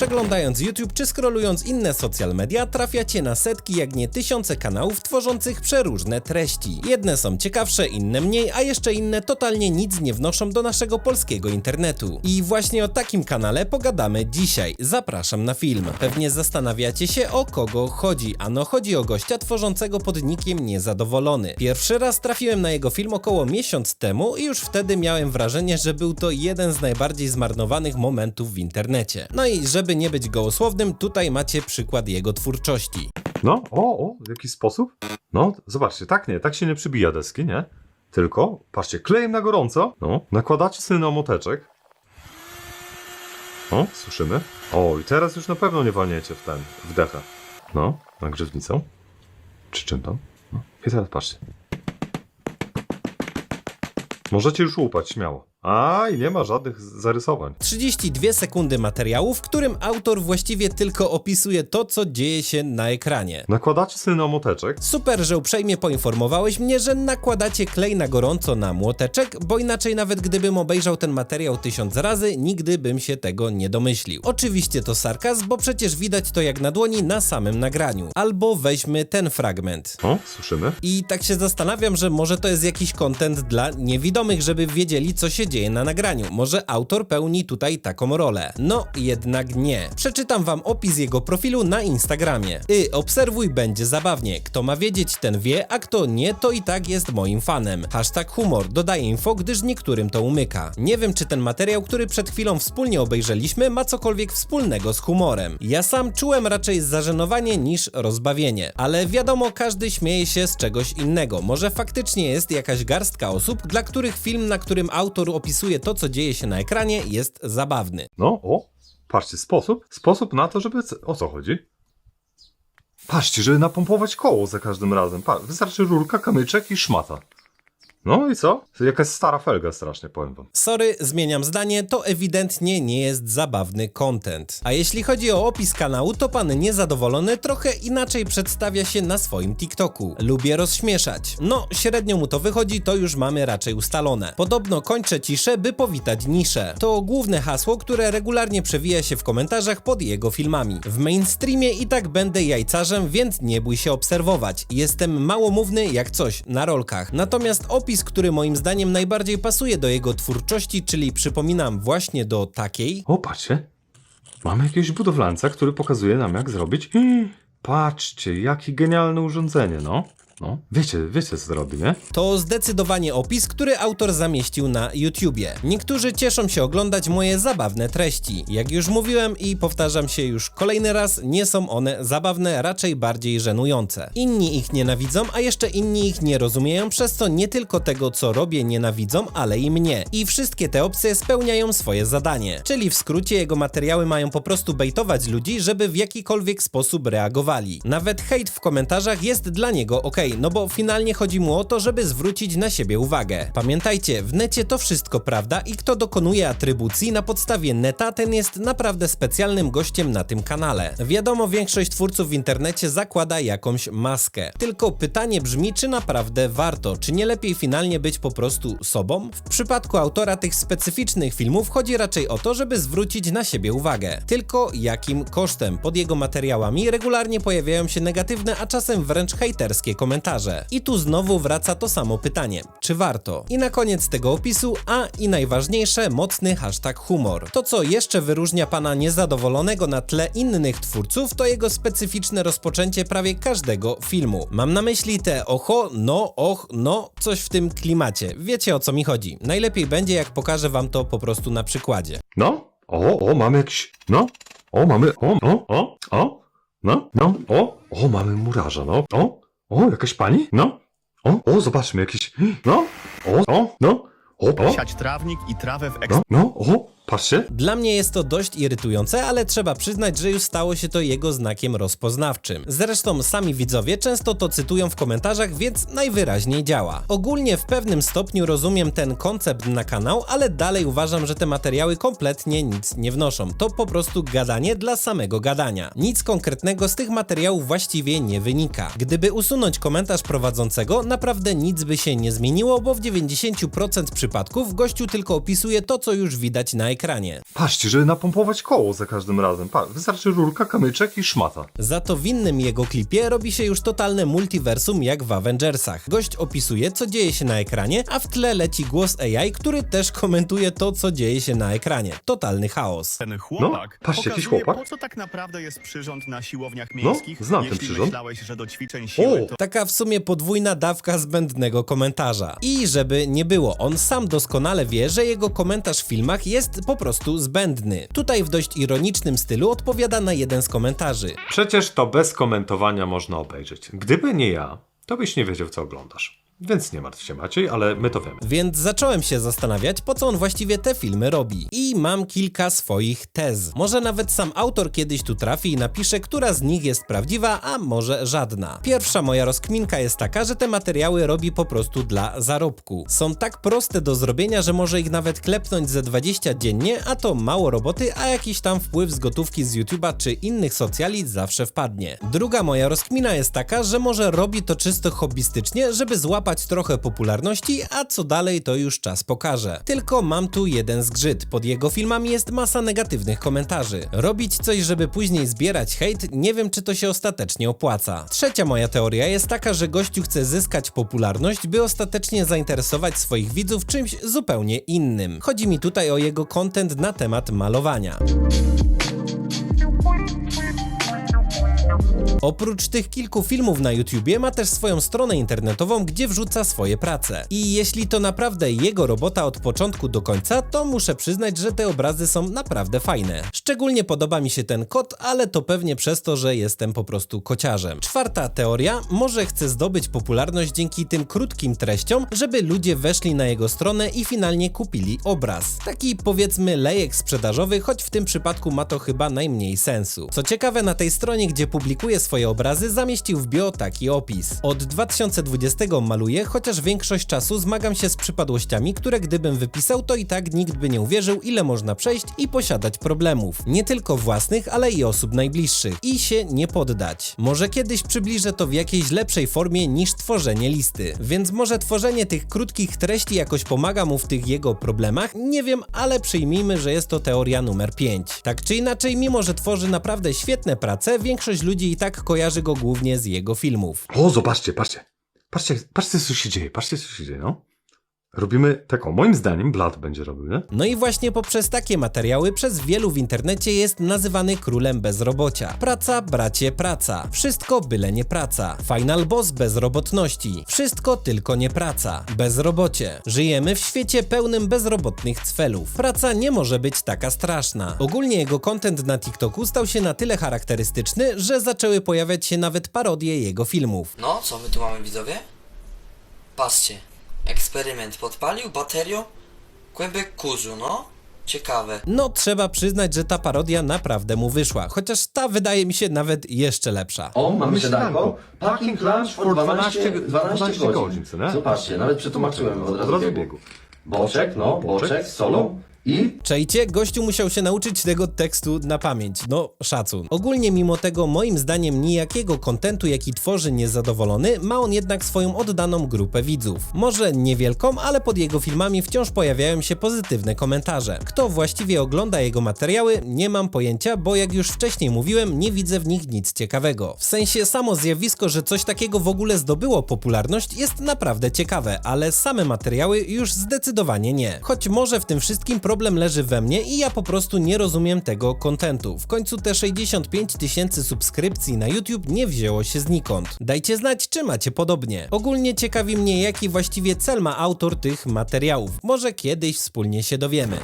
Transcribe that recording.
Przeglądając YouTube czy scrollując inne social media, trafiacie na setki, jak nie tysiące kanałów tworzących przeróżne treści. Jedne są ciekawsze, inne mniej, a jeszcze inne totalnie nic nie wnoszą do naszego polskiego internetu. I właśnie o takim kanale pogadamy dzisiaj. Zapraszam na film. Pewnie zastanawiacie się o kogo chodzi. Ano chodzi o gościa tworzącego pod nickiem Niezadowolony. Pierwszy raz trafiłem na jego film około miesiąc temu i już wtedy miałem wrażenie, że był to jeden z najbardziej zmarnowanych momentów w internecie. No i żeby nie być gołosłownym, tutaj macie przykład jego twórczości. No, o, o, w jaki sposób? No, zobaczcie, tak nie, tak się nie przybija deski, nie? Tylko, patrzcie, klejem na gorąco, no, nakładacie sobie na moteczek. O, słyszymy. O, i teraz już na pewno nie walniecie w ten, w dechę. No, na grzywnicą. Czy czym tam? No. I teraz patrzcie. Możecie już łupać, śmiało. A, i nie ma żadnych zarysowań. 32 sekundy materiału, w którym autor właściwie tylko opisuje to, co dzieje się na ekranie. Nakładacie sobie na moteczek, Super, że uprzejmie poinformowałeś mnie, że nakładacie klej na gorąco na młoteczek, bo inaczej nawet gdybym obejrzał ten materiał tysiąc razy, nigdy bym się tego nie domyślił. Oczywiście to sarkazm, bo przecież widać to jak na dłoni na samym nagraniu. Albo weźmy ten fragment. o, słyszymy. I tak się zastanawiam, że może to jest jakiś content dla niewidomych, żeby wiedzieli, co się dzieje na nagraniu. Może autor pełni tutaj taką rolę. No, jednak nie. Przeczytam wam opis jego profilu na Instagramie. Y, obserwuj, będzie zabawnie. Kto ma wiedzieć, ten wie, a kto nie, to i tak jest moim fanem. Hashtag humor, dodaję info, gdyż niektórym to umyka. Nie wiem, czy ten materiał, który przed chwilą wspólnie obejrzeliśmy, ma cokolwiek wspólnego z humorem. Ja sam czułem raczej zażenowanie niż rozbawienie. Ale wiadomo, każdy śmieje się z czegoś innego. Może faktycznie jest jakaś garstka osób, dla których film, na którym autor opisuje to, co dzieje się na ekranie, jest zabawny. No, o, patrzcie, sposób, sposób na to, żeby, o co chodzi? Patrzcie, żeby napompować koło za każdym razem. Pa, wystarczy rurka, kamyczek i szmata. No i co? Jakaś stara felga strasznie, powiem wam. Sorry, zmieniam zdanie, to ewidentnie nie jest zabawny content. A jeśli chodzi o opis kanału, to pan niezadowolony trochę inaczej przedstawia się na swoim TikToku. Lubię rozśmieszać. No, średnio mu to wychodzi, to już mamy raczej ustalone. Podobno kończę ciszę, by powitać niszę. To główne hasło, które regularnie przewija się w komentarzach pod jego filmami. W mainstreamie i tak będę jajcarzem, więc nie bój się obserwować. Jestem małomówny jak coś na rolkach. Natomiast opis, który moim zdaniem najbardziej pasuje do jego twórczości, czyli przypominam właśnie do takiej, O, patrzcie. Mamy jakiegoś budowlańca, który pokazuje nam, jak zrobić. Patrzcie, jakie genialne urządzenie, no. No, wiecie, wiecie co robi, nie? to zdecydowanie opis, który autor zamieścił na YouTubie. Niektórzy cieszą się oglądać moje zabawne treści. Jak już mówiłem i powtarzam się już kolejny raz, nie są one zabawne, raczej bardziej żenujące. Inni ich nienawidzą, a jeszcze inni ich nie rozumieją, przez co nie tylko tego, co robię, nienawidzą, ale i mnie. I wszystkie te opcje spełniają swoje zadanie. Czyli w skrócie jego materiały mają po prostu bejtować ludzi, żeby w jakikolwiek sposób reagowali. Nawet hejt w komentarzach jest dla niego ok, no bo finalnie chodzi mu o to, żeby zwrócić na siebie uwagę. Pamiętajcie, w necie to wszystko prawda i kto dokonuje atrybucji na podstawie neta, ten jest naprawdę specjalnym gościem na tym kanale. Wiadomo, większość twórców w internecie zakłada jakąś maskę. Tylko pytanie brzmi, czy naprawdę warto, czy nie lepiej finalnie być po prostu sobą? W przypadku autora tych specyficznych filmów chodzi raczej o to, żeby zwrócić na siebie uwagę. Tylko jakim kosztem? Pod jego materiałami regularnie pojawiają się negatywne, a czasem wręcz hejterskie komentarze. I tu znowu wraca to samo pytanie, czy warto? I na koniec tego opisu, a i najważniejsze, mocny hashtag humor. To co jeszcze wyróżnia pana niezadowolonego na tle innych twórców, to jego specyficzne rozpoczęcie prawie każdego filmu. Mam na myśli te oho, no, och, no, coś w tym klimacie. Wiecie o co mi chodzi. Najlepiej będzie jak pokażę wam to po prostu na przykładzie. No, o, o, mamy jakiś, no, o, mamy, o, o, o, o, no, no, o, o, mamy murarza, no, o, o, jakaś pani, no, o, o, zobaczmy, jakiś, no, o, o, no, o, o, siać trawnik i trawę w eks... no, no, o, patrzcie, Dla mnie jest to dość irytujące, ale trzeba przyznać, że już stało się to jego znakiem rozpoznawczym. Zresztą sami widzowie często to cytują w komentarzach, więc najwyraźniej działa. Ogólnie w pewnym stopniu rozumiem ten koncept na kanał, ale dalej uważam, że te materiały kompletnie nic nie wnoszą. To po prostu gadanie dla samego gadania. Nic konkretnego z tych materiałów właściwie nie wynika. Gdyby usunąć komentarz prowadzącego, naprawdę nic by się nie zmieniło, bo w 90% przypadków gościu tylko opisuje to, co już widać na ekranie ekranie. Patrzcie, żeby napompować koło za każdym razem. Pa, wystarczy rurka, kamyczek i szmata. Za to w innym jego klipie robi się już totalne multiversum jak w Avengersach. Gość opisuje, co dzieje się na ekranie, a w tle leci głos AI, który też komentuje to, co dzieje się na ekranie. Totalny chaos. Ten chłopak No, patrzcie, jakiś pokazuje, chłopak. po co tak naprawdę jest przyrząd na siłowniach No, miejskich, znam ten jeśli przyrząd. myślałeś, że do ćwiczeń siły O! to Taka w sumie podwójna dawka zbędnego komentarza. I żeby nie było, on sam doskonale wie, że jego komentarz w filmach jest po prostu zbędny. Tutaj w dość ironicznym stylu odpowiada na jeden z komentarzy. Przecież to bez komentowania można obejrzeć. Gdyby nie ja, to byś nie wiedział, co oglądasz. Więc nie martw się, Maciej, ale my to wiemy. Więc zacząłem się zastanawiać, po co on właściwie te filmy robi. I mam kilka swoich tez. Może nawet sam autor kiedyś tu trafi i napisze, która z nich jest prawdziwa, a może żadna. Pierwsza moja rozkminka jest taka, że te materiały robi po prostu dla zarobku. Są tak proste do zrobienia, że może ich nawet klepnąć ze 20 dziennie, a to mało roboty, a jakiś tam wpływ z gotówki z YouTube'a czy innych socjali zawsze wpadnie. Druga moja rozkmina jest taka, że może robi to czysto hobbystycznie, żeby złapać trochę popularności, a co dalej to już czas pokaże. Tylko mam tu jeden zgrzyt. Pod jego filmami jest masa negatywnych komentarzy. Robić coś, żeby później zbierać hejt, nie wiem czy to się ostatecznie opłaca. Trzecia moja teoria jest taka, że gościu chce zyskać popularność, by ostatecznie zainteresować swoich widzów czymś zupełnie innym. Chodzi mi tutaj o jego content na temat malowania. Oprócz tych kilku filmów na YouTubie ma też swoją stronę internetową, gdzie wrzuca swoje prace. I jeśli to naprawdę jego robota od początku do końca, to muszę przyznać, że te obrazy są naprawdę fajne. Szczególnie podoba mi się ten kot, ale to pewnie przez to, że jestem po prostu kociarzem. Czwarta teoria, może chce zdobyć popularność dzięki tym krótkim treściom, żeby ludzie weszli na jego stronę i finalnie kupili obraz. Taki powiedzmy lejek sprzedażowy, choć w tym przypadku ma to chyba najmniej sensu. Co ciekawe, na tej stronie, gdzie publikuje swoje obrazy, zamieścił w bio taki opis. Od 2020 maluję, chociaż większość czasu zmagam się z przypadłościami, które gdybym wypisał, to i tak nikt by nie uwierzył, ile można przejść i posiadać problemów. Nie tylko własnych, ale i osób najbliższych. I się nie poddać. Może kiedyś przybliżę to w jakiejś lepszej formie niż tworzenie listy. Więc może tworzenie tych krótkich treści jakoś pomaga mu w tych jego problemach? Nie wiem, ale przyjmijmy, że jest to teoria numer 5. Tak czy inaczej, mimo że tworzy naprawdę świetne prace, większość ludzi i tak kojarzy go głównie z jego filmów. O, zobaczcie, patrzcie. Patrzcie, patrzcie, co się dzieje, patrzcie, co się dzieje, no. Robimy tak, o, moim zdaniem Blad będzie robił, nie? No i właśnie poprzez takie materiały przez wielu w internecie jest nazywany królem bezrobocia. Praca, bracie, praca. Wszystko byle nie praca. Final boss bezrobotności. Wszystko tylko nie praca. Bezrobocie. Żyjemy w świecie pełnym bezrobotnych cfelów. Praca nie może być taka straszna. Ogólnie jego content na TikToku stał się na tyle charakterystyczny, że zaczęły pojawiać się nawet parodie jego filmów. No, co my tu mamy widzowie? Patrzcie. Eksperyment podpalił baterią? Kłębek kurzu, no. Ciekawe. No, trzeba przyznać, że ta parodia naprawdę mu wyszła, chociaż ta wydaje mi się nawet jeszcze lepsza. O, mamy śniadanko. Packing lunch for 12, 12, 12 godzin. godzin, co nie? Zobaczcie, nawet przetłumaczyłem od razu, Od razu biegu. biegu. Boczek, no, boczek z solą i Czajcie, gościu musiał się nauczyć tego tekstu na pamięć. No, szacun. Ogólnie mimo tego, moim zdaniem, nijakiego kontentu, jaki tworzy niezadowolony, ma on jednak swoją oddaną grupę widzów. Może niewielką, ale pod jego filmami wciąż pojawiają się pozytywne komentarze. Kto właściwie ogląda jego materiały, nie mam pojęcia, bo jak już wcześniej mówiłem, nie widzę w nich nic ciekawego. W sensie samo zjawisko, że coś takiego w ogóle zdobyło popularność jest naprawdę ciekawe, ale same materiały już zdecydowanie nie. Choć może w tym wszystkim problem leży we mnie i ja po prostu nie rozumiem tego kontentu. W końcu te 65 tysięcy subskrypcji na YouTube nie wzięło się znikąd. Dajcie znać, czy macie podobnie. Ogólnie ciekawi mnie, jaki właściwie cel ma autor tych materiałów. Może kiedyś wspólnie się dowiemy.